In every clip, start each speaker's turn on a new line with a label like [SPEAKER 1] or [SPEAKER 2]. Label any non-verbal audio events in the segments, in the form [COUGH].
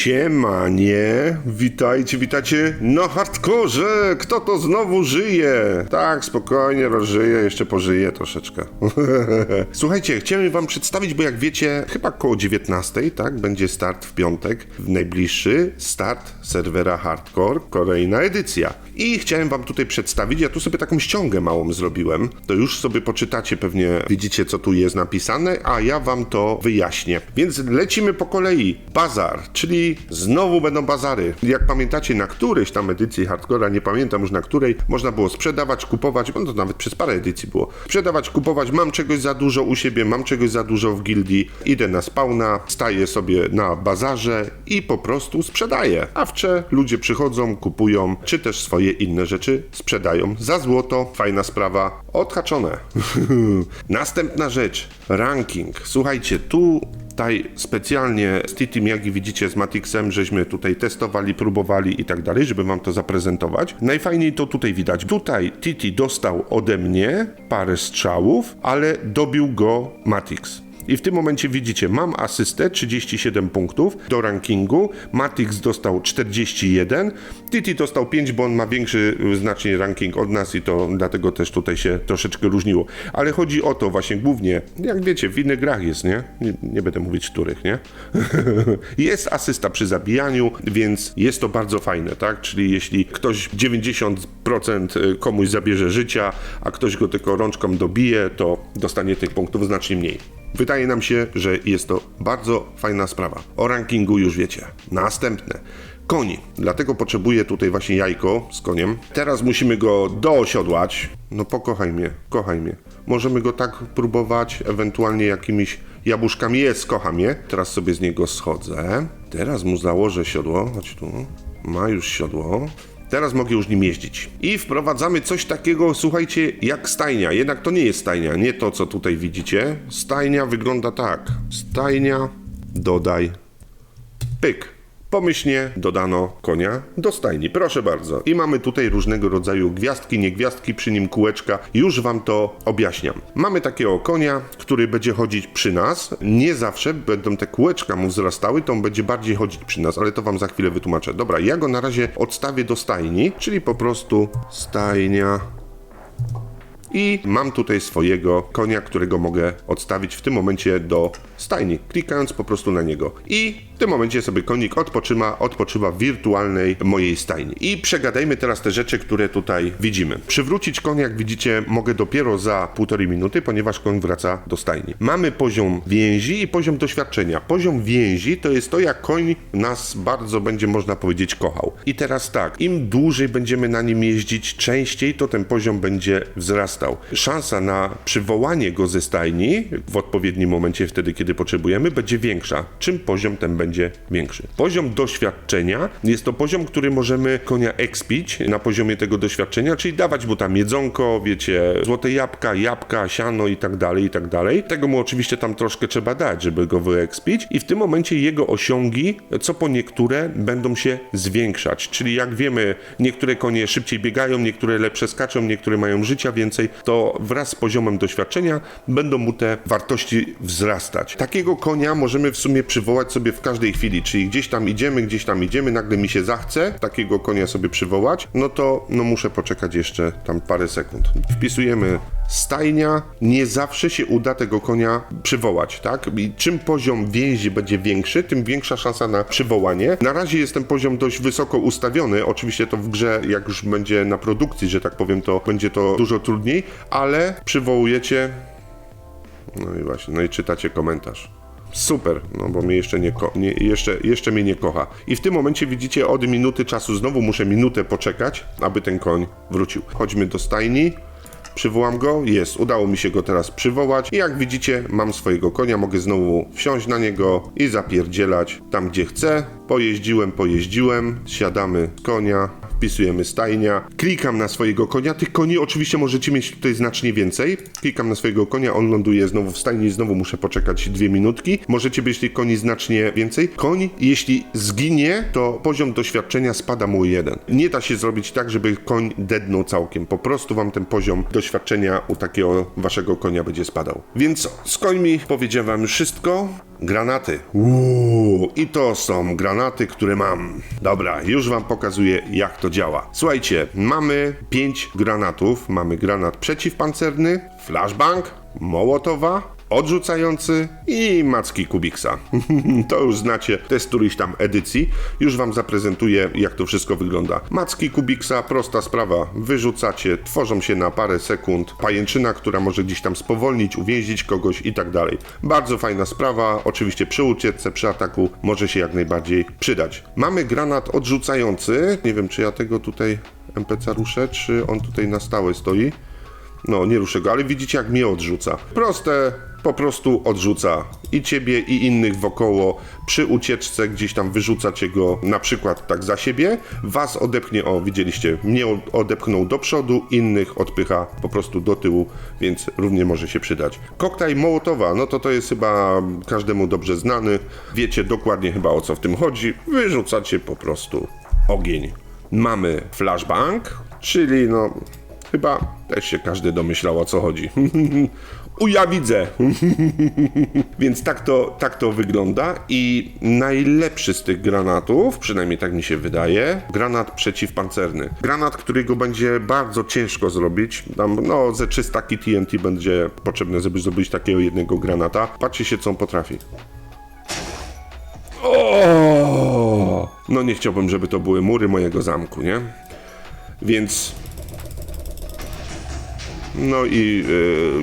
[SPEAKER 1] Siemanie, witajcie, witajcie na hardkorze. Kto to znowu żyje? Tak, spokojnie, rozżyje, jeszcze pożyje troszeczkę. [LAUGHS] Słuchajcie, chciałem wam przedstawić, bo jak wiecie, chyba koło 19, tak, będzie start w piątek, w najbliższy start serwera Hardcore, kolejna edycja. I chciałem wam tutaj przedstawić, ja tu sobie taką ściągę małą zrobiłem, to już sobie poczytacie, pewnie widzicie co tu jest napisane, a ja wam to wyjaśnię. Więc lecimy po kolei. Bazar, czyli znowu będą bazary. Jak pamiętacie, na którejś tam edycji Hardcora, nie pamiętam już na której, można było sprzedawać, kupować, no to nawet przez parę edycji było. Sprzedawać, kupować, mam czegoś za dużo u siebie, mam czegoś za dużo w gildii, idę na spawna, staję sobie na bazarze i po prostu sprzedaję. A wcze ludzie przychodzą, kupują, czy też swoje inne rzeczy sprzedają za złoto. Fajna sprawa, odhaczone. [LAUGHS] Następna rzecz, ranking. Słuchajcie, tu tutaj specjalnie z Titi Miyagi widzicie z Matixem, żeśmy tutaj testowali, próbowali i tak dalej, żeby wam to zaprezentować. Najfajniej to tutaj widać. Tutaj Titi dostał ode mnie parę strzałów, ale dobił go Matix. I w tym momencie widzicie, mam asystę 37 punktów do rankingu. Matix dostał 41. Titi dostał 5, bo on ma większy y, znacznie ranking od nas i to dlatego też tutaj się troszeczkę różniło. Ale chodzi o to właśnie głównie, jak wiecie, w innych grach jest, nie? Nie, nie będę mówić których, nie? [LAUGHS] jest asysta przy zabijaniu, więc jest to bardzo fajne, tak? Czyli jeśli ktoś 90% komuś zabierze życia, a ktoś go tylko rączką dobije, to dostanie tych punktów znacznie mniej. Wydaje nam się, że jest to bardzo fajna sprawa. O rankingu już wiecie. Następne. Koni. Dlatego potrzebuję tutaj właśnie jajko z koniem. Teraz musimy go doosiodłać. No pokochaj mnie, kochaj mnie. Możemy go tak próbować, ewentualnie jakimiś jabłuszkami. Jest, kocham je. Teraz sobie z niego schodzę. Teraz mu założę siodło. Chodź tu. Ma już siodło. Teraz mogę już nim jeździć. I wprowadzamy coś takiego, słuchajcie, jak stajnia. Jednak to nie jest stajnia, nie to, co tutaj widzicie. Stajnia wygląda tak. Stajnia, dodaj, pyk. Pomyślnie dodano konia do stajni. Proszę bardzo. I mamy tutaj różnego rodzaju gwiazdki, niegwiazdki, przy nim kółeczka. Już wam to objaśniam. Mamy takiego konia, który będzie chodzić przy nas. Nie zawsze będą te kółeczka mu wzrastały, to on będzie bardziej chodzić przy nas, ale to wam za chwilę wytłumaczę. Dobra, ja go na razie odstawię do stajni, czyli po prostu stajnia. I mam tutaj swojego konia, którego mogę odstawić w tym momencie do stajni, klikając po prostu na niego. I w tym momencie sobie konik odpoczywa, odpoczywa w wirtualnej mojej stajni. I przegadajmy teraz te rzeczy, które tutaj widzimy. Przywrócić konia, jak widzicie, mogę dopiero za półtorej minuty, ponieważ koń wraca do stajni. Mamy poziom więzi i poziom doświadczenia. Poziom więzi to jest to, jak koń nas bardzo będzie, można powiedzieć, kochał. I teraz tak, im dłużej będziemy na nim jeździć częściej, to ten poziom będzie wzrastał. Szansa na przywołanie go ze stajni w odpowiednim momencie, wtedy kiedy potrzebujemy, będzie większa. Czym poziom ten będzie większy? Poziom doświadczenia jest to poziom, który możemy konia expić na poziomie tego doświadczenia, czyli dawać mu tam jedzonko, wiecie, złote jabłka, jabłka, siano i tak dalej, i tak dalej. Tego mu oczywiście tam troszkę trzeba dać, żeby go wyekspić i w tym momencie jego osiągi, co po niektóre, będą się zwiększać. Czyli jak wiemy, niektóre konie szybciej biegają, niektóre lepsze skaczą, niektóre mają życia więcej, to wraz z poziomem doświadczenia będą mu te wartości wzrastać. Takiego konia możemy w sumie przywołać sobie w każdej chwili, czyli gdzieś tam idziemy, gdzieś tam idziemy, nagle mi się zachce takiego konia sobie przywołać, no to no muszę poczekać jeszcze tam parę sekund. Wpisujemy stajnia, nie zawsze się uda tego konia przywołać, tak? I czym poziom więzi będzie większy, tym większa szansa na przywołanie. Na razie jest ten poziom dość wysoko ustawiony, oczywiście to w grze, jak już będzie na produkcji, że tak powiem, to będzie to dużo trudniej, ale przywołujecie. No i właśnie, no i czytacie komentarz. Super, no bo mnie jeszcze nie, ko- nie jeszcze, jeszcze mnie nie kocha. I w tym momencie widzicie, od minuty czasu znowu muszę minutę poczekać, aby ten koń wrócił. Chodźmy do stajni. Przywołam go, jest, udało mi się go teraz przywołać i jak widzicie mam swojego konia, mogę znowu wsiąść na niego i zapierdzielać tam gdzie chcę. Pojeździłem, pojeździłem, siadamy z konia, wpisujemy stajnia, klikam na swojego konia. Tych koni oczywiście możecie mieć tutaj znacznie więcej. Klikam na swojego konia, on ląduje znowu w stajni znowu muszę poczekać dwie minutki. Możecie mieć tych koni znacznie więcej. Koń, jeśli zginie, to poziom doświadczenia spada mu jeden. Nie da się zrobić tak, żeby koń dednął całkiem. Po prostu wam ten poziom doświadczenia u takiego waszego konia będzie spadał. Więc z końmi powiedziałem wam wszystko. Granaty. Uuu, i to są granaty, które mam. Dobra, już wam pokazuję, jak to działa. Słuchajcie, mamy 5 granatów. Mamy granat przeciwpancerny, flashbang, mołotowa, odrzucający i macki Kubiksa. [LAUGHS] to już znacie, to jest z którejś tam edycji. Już wam zaprezentuję, jak to wszystko wygląda. Macki Kubiksa, prosta sprawa. Wyrzucacie, tworzą się na parę sekund. Pajęczyna, która może gdzieś tam spowolnić, uwięzić kogoś i tak dalej. Bardzo fajna sprawa. Oczywiście przy ucieczce, przy ataku może się jak najbardziej przydać. Mamy granat odrzucający. Nie wiem, czy ja tego tutaj NPC ruszę, czy on tutaj na stałe stoi. No, nie ruszę go, ale widzicie, jak mnie odrzuca. Proste, po prostu odrzuca i ciebie, i innych wokoło. Przy ucieczce gdzieś tam wyrzucacie go na przykład tak za siebie, was odepchnie, o widzieliście, mnie odepchnął do przodu, innych odpycha po prostu do tyłu, więc równie może się przydać. Koktajl Mołotowa, no to to jest chyba każdemu dobrze znany, wiecie dokładnie chyba o co w tym chodzi, wyrzucacie po prostu ogień. Mamy flashbang, czyli no Chyba też się każdy domyślał o co chodzi. [LAUGHS] Uja widzę. [LAUGHS] Więc tak to, tak to wygląda i najlepszy z tych granatów, przynajmniej tak mi się wydaje, granat przeciwpancerny. Granat, którego będzie bardzo ciężko zrobić. Tam, no, ze 300 TNT będzie potrzebne, żeby zrobić takiego jednego granata. Patrzcie się, co on potrafi. O! No nie chciałbym, żeby to były mury mojego zamku, nie? Więc no i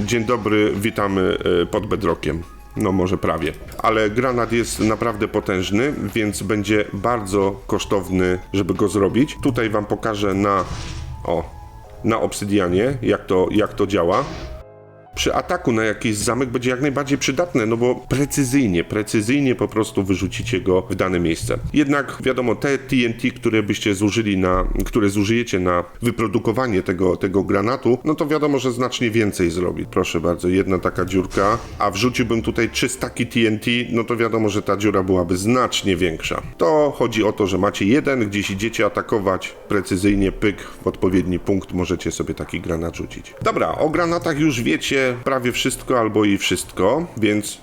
[SPEAKER 1] e, dzień dobry, witamy e, pod bedrokiem. No może prawie. Ale granat jest naprawdę potężny, więc będzie bardzo kosztowny, żeby go zrobić. Tutaj wam pokażę na o, na obsydianie, jak to, jak to działa przy ataku na jakiś zamek będzie jak najbardziej przydatne, no bo precyzyjnie, precyzyjnie po prostu wyrzucicie go w dane miejsce. Jednak wiadomo, te TNT, które byście zużyli na, które zużyjecie na wyprodukowanie tego, tego granatu, no to wiadomo, że znacznie więcej zrobi. Proszę bardzo, jedna taka dziurka, a wrzuciłbym tutaj trzy staki TNT, no to wiadomo, że ta dziura byłaby znacznie większa. To chodzi o to, że macie jeden, gdzieś idziecie atakować, precyzyjnie pyk w odpowiedni punkt, możecie sobie taki granat rzucić. Dobra, o granatach już wiecie, prawie wszystko albo i wszystko, więc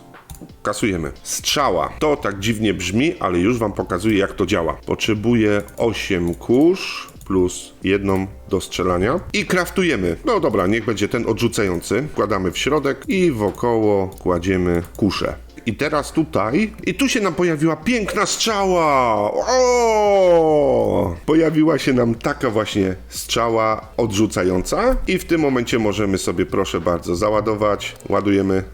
[SPEAKER 1] kasujemy. Strzała. To tak dziwnie brzmi, ale już wam pokazuję jak to działa. Potrzebuję 8 kurz plus jedną do strzelania i kraftujemy. No dobra, niech będzie ten odrzucający. Kładamy w środek i wokoło kładziemy kuszę. I teraz tutaj, i tu się nam pojawiła piękna strzała! O! Pojawiła się nam taka właśnie strzała odrzucająca i w tym momencie możemy sobie proszę bardzo załadować. Ładujemy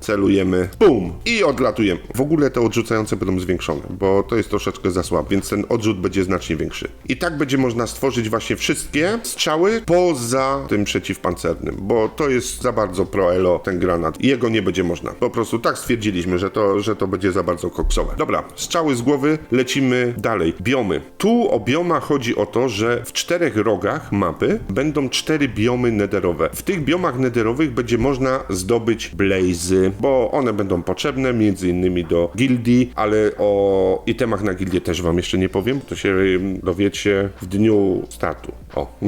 [SPEAKER 1] celujemy, bum i odlatujemy. W ogóle te odrzucające będą zwiększone, bo to jest troszeczkę za słabo, więc ten odrzut będzie znacznie większy. I tak będzie można stworzyć właśnie wszystkie strzały poza tym przeciwpancernym, bo to jest za bardzo pro-elo ten granat jego nie będzie można. Po prostu tak stwierdziliśmy, że to, że to będzie za bardzo koksowe. Dobra, strzały z głowy, lecimy dalej. Biomy. Tu o bioma chodzi o to, że w czterech rogach mapy będą cztery biomy nederowe. W tych biomach nederowych będzie można zdobyć blazy, bo one będą potrzebne między innymi do gildii, ale o itemach na gildię też wam jeszcze nie powiem, to się dowiecie w dniu startu. O.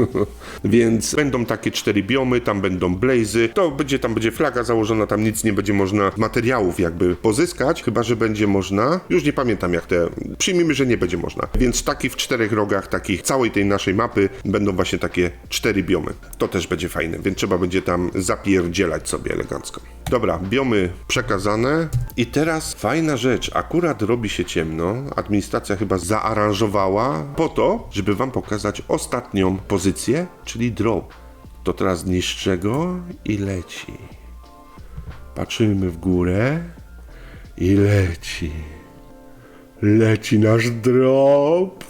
[SPEAKER 1] [LAUGHS] Więc będą takie cztery biomy, tam będą blazy, to będzie, tam będzie flaga założona, tam nic nie będzie można materiałów jakby pozyskać, chyba, że będzie można, już nie pamiętam jak te, przyjmijmy, że nie będzie można. Więc taki w czterech rogach, takich całej tej naszej mapy będą właśnie takie cztery biomy. To też będzie fajne, więc trzeba będzie tam zapierdzielać sobie elegancko. Dobra, biomy przekazane. I teraz fajna rzecz. Akurat robi się ciemno. Administracja chyba zaaranżowała po to, żeby wam pokazać ostatnią pozycję, czyli drop. To teraz niszczę go i leci. Patrzymy w górę i leci. Leci nasz drop.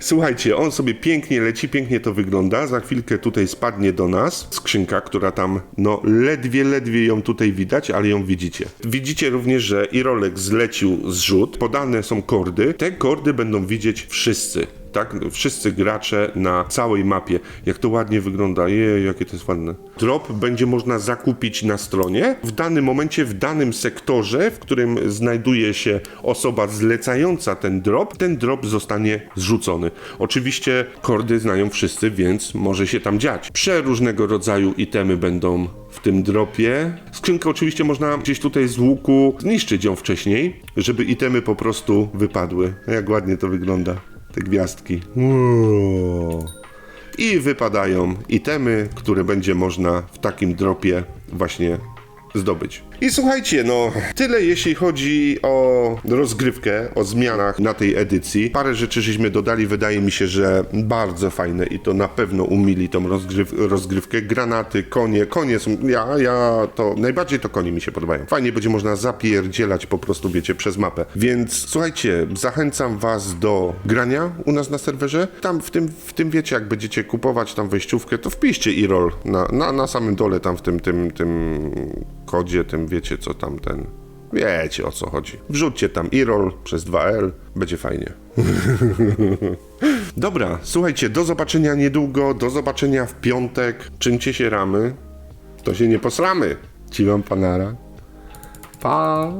[SPEAKER 1] Słuchajcie, on sobie pięknie leci, pięknie to wygląda. Za chwilkę tutaj spadnie do nas skrzynka, która tam, no ledwie, ledwie ją tutaj widać, ale ją widzicie. Widzicie również, że Irolek zlecił zrzut, podane są kordy. Te kordy będą widzieć wszyscy. Tak? Wszyscy gracze na całej mapie. Jak to ładnie wygląda, jej, jakie to jest ładne. Drop będzie można zakupić na stronie w danym momencie, w danym sektorze, w którym znajduje się osoba zlecająca ten drop, ten drop zostanie zrzucony. Oczywiście kordy znają wszyscy, więc może się tam dziać. Przeróżnego rodzaju itemy będą w tym dropie. Skrzynkę oczywiście można gdzieś tutaj z łuku zniszczyć ją wcześniej, żeby itemy po prostu wypadły. Jak ładnie to wygląda, te gwiazdki. I wypadają itemy, które będzie można w takim dropie właśnie zdobyć. I słuchajcie, no tyle jeśli chodzi o rozgrywkę, o zmianach na tej edycji. Parę rzeczy żeśmy dodali, wydaje mi się, że bardzo fajne i to na pewno umili tą rozgryw rozgrywkę. Granaty, konie, konie są, ja, ja to, najbardziej to konie mi się podobają. Fajnie będzie można zapierdzielać po prostu, wiecie, przez mapę. Więc słuchajcie, zachęcam was do grania u nas na serwerze. Tam w tym, w tym wiecie, jak będziecie kupować tam wejściówkę, to wpiszcie e-roll na, na, na samym dole tam w tym, tym, tym kodzie, tym wiecie co tam ten. Wiecie o co chodzi. Wrzućcie tam e-roll przez 2L, będzie fajnie. [LAUGHS] Dobra, słuchajcie, do zobaczenia niedługo, do zobaczenia w piątek. Czymcie się ramy, to się nie posramy. Ci wam panara. Pa!